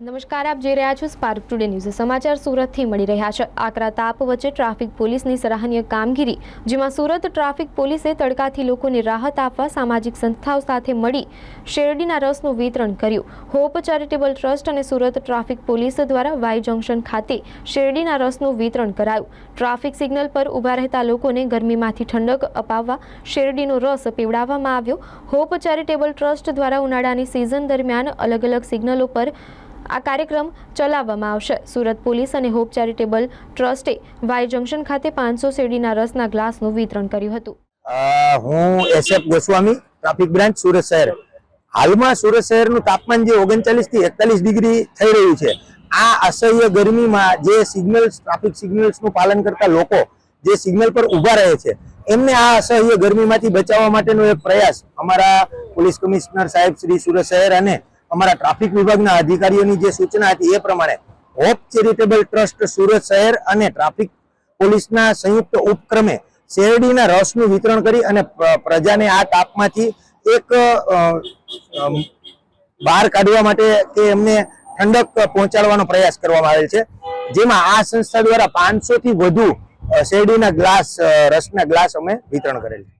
નમસ્કાર, આપ જોઈ રહ્યા છો સ્પાર્ક ટુડે ન્યૂઝ સમાચાર સુરતથી મળી રહ્યા છે. આકરા તાપ વચ્ચે ટ્રાફિક પોલીસની સરાહનીય કામગીરી, જેમાં સુરત ટ્રાફિક પોલીસે તડકાથી લોકોને રાહત આપવા સામાજિક સંસ્થાઓ સાથે મળી શેરડીના રસનું વિતરણ કર્યું. હોપ ચેરિટેબલ ટ્રસ્ટ અને સુરત ટ્રાફિક પોલીસ દ્વારા વાય જંકશન ખાતે શેરડીના રસનું વિતરણ કરાયું. ટ્રાફિક સિગ્નલ પર ઊભા રહેતા લોકોને ગરમીમાંથી ઠંડક અપાવવા શેરડીનો રસ પીવડાવવામાં આવ્યો. હોપ ચેરિટેબલ ટ્રસ્ટ દ્વારા ઉનાળાની સિઝન દરમિયાન અલગ અલગ સિગ્નલો પર આ કાર્યક્રમ ચલાવવામાં આવશે. સુરત પોલીસ અને હોપ ચેરિટેબલ ટ્રસ્ટે વાય જંકશન ખાતે પાંચસો શેરડીના રસના ગ્લાસનું વિતરણ કર્યું હતું. હું SF Goswami, traffic branch Surat શહેર. હાલમાં સુરત શહેરનું તાપમાન જે ઓગણચાલીસથી એકતાલીસ ડિગ્રી થઈ રહ્યું છે, આ અસહ્ય ગરમીમાં જે સિગ્નલ્સ, ટ્રાફિક સિગ્નલ્સનું પાલન કરતા લોકો જે સિગ્નલ પર ઊભા રહે છે, એમને આ અસહ્ય ગરમીમાંથી બચાવવા માટેનો એક પ્રયાસ અમારા પોલીસ કમિશનર સાહેબ શ્રી સુરત શહેર અને અમારા ટ્રાફિક વિભાગના અધિકારીઓની જે સૂચના હતી એ પ્રમાણે હોપ ચેરિટેબલ ટ્રસ્ટ સુરત શહેર અને ટ્રાફિક પોલીસના સંયુક્ત ઉપક્રમે શેરડીના રસનું વિતરણ કરી અને પ્રજાને આ તાપમાંથી એક બહાર કાઢવા માટે કે એમને ઠંડક પહોંચાડવાનો પ્રયાસ કરવામાં આવેલ છે. જેમાં આ સંસ્થા દ્વારા પાંચસો થી વધુ શેરડીના ગ્લાસ રસના ગ્લાસ અમે વિતરણ કરેલ છે.